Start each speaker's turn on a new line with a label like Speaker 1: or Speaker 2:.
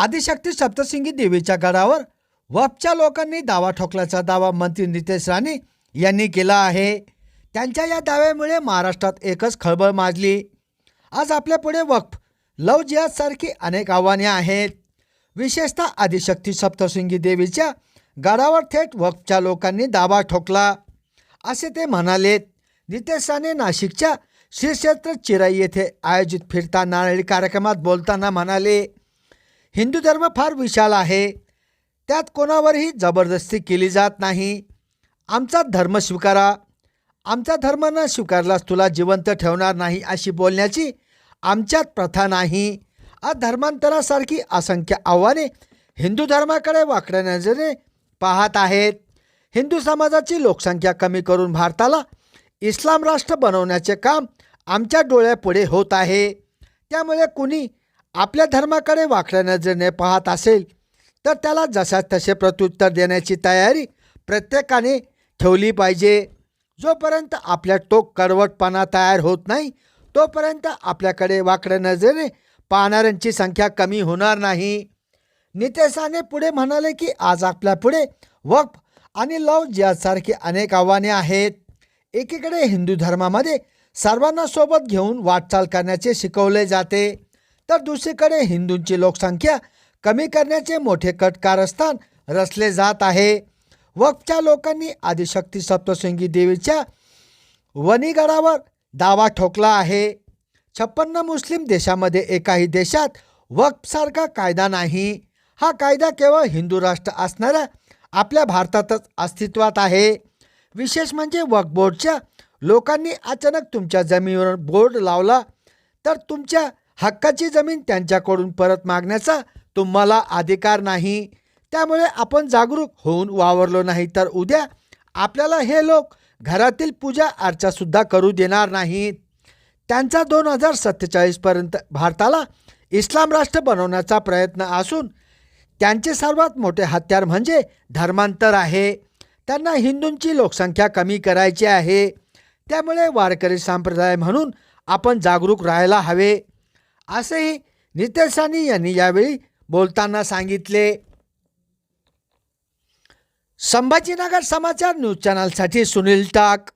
Speaker 1: आदिशक्ती सप्तसिंगी देवीच्या गडावर वफच्या लोकांनी दावा ठोकल्याचा दावा मंत्री नितेश राणे यांनी केला आहे. त्यांच्या या दाव्यामुळे महाराष्ट्रात एकच खळबळ माजली. आज आपल्यापुढे वक्फ लव जिहादसारखी अनेक आव्हाने आहेत. विशेषतः आदिशक्ती सप्तशृंगी देवीच्या गडावर थेट वक्फच्या लोकांनी दावा ठोकला. असे ते म्हणालेत नितेश राणे नाशिकच्या श्री क्षेत्र चिराई येथे आयोजित फिरता नारळी कार्यक्रमात बोलताना म्हणाले हिंदू धर्म फार विशाल आहे. त्यात कोणावरही जबरदस्ती केली जात नाही. आमचा धर्म स्वीकारा. आमचा धर्म न स्वीकारलास तुला जिवंत ठेवणार नाही अशी बोलण्याची आमच्यात प्रथा नाही. धर्मांतरासारखी असंख्य आव्हाने हिंदू धर्माकडे वाकड्या नजरेने पाहत आहेत. हिंदू समाजाची लोकसंख्या कमी करून भारताला इस्लाम राष्ट्र बनवण्याचे काम आमच्या डोळ्यापुढे होत आहे. त्यामुळे कुणी आपल्या धर्माकडे वाकड्या नजरेने पाहत असेल तर त्याला जशाच तसे प्रत्युत्तर देण्याची तयारी प्रत्येकाने ठेवली पाहिजे. जोपर्यंत आपल्या टोक कडवटपणा तयार होत नाही तोपर्यंत आपल्याकडे वाकड्या नजरेने पाहणाऱ्यांची संख्या कमी होणार नाही. नितेशाने पुढे म्हणाले की आज आपल्यापुढे वक्फ आणि लव यासारखी अनेक आव्हाने आहेत. एकीकडे हिंदू धर्मामध्ये सर्वांना सोबत घेऊन वाटचाल करण्याचे शिकवले जाते. तर दुसरीकडे हिंदूंची लोकसंख्या कमी करण्याचे मोठे कट कारस्थान रचले जात आहे. वक्फच्या लोकांनी आदिशक्ती सप्तशृंगी देवीच्या वणीगडावर दावा ठोकला आहे. छप्पन्न मुस्लिम देशामध्ये एकाही देशात वक्फसारखा कायदा नाही. हा कायदा केवळ हिंदू राष्ट्र असणाऱ्या आपल्या भारतातच अस्तित्वात आहे. विशेष म्हणजे वक्फ बोर्डच्या लोकांनी अचानक तुमच्या जमिनीवर बोर्ड लावला तर तुमच्या हक्काची जमीन त्यांच्याकडून परत मागण्याचा तुम्हाला अधिकार नाही. त्यामुळे आपण जागरूक होऊन वावरलो नाही तर उद्या आपल्याला हे लोक घरातील पूजा अर्चासुद्धा करू देणार नाहीत. त्यांचा दोन हजार सत्तेचाळीसपर्यंत भारताला इस्लाम राष्ट्र बनवण्याचा प्रयत्न असून त्यांचे सर्वात मोठे हत्यार म्हणजे धर्मांतर आहे. त्यांना हिंदूंची लोकसंख्या कमी करायची आहे. त्यामुळे वारकरी संप्रदाय म्हणून आपण जागरूक राहायला हवे. असेही नितेश यांनी यावेळी बोलताना सांगितले. संभाजीनगर समाचार न्यूज चॅनलसाठी सुनील टाक.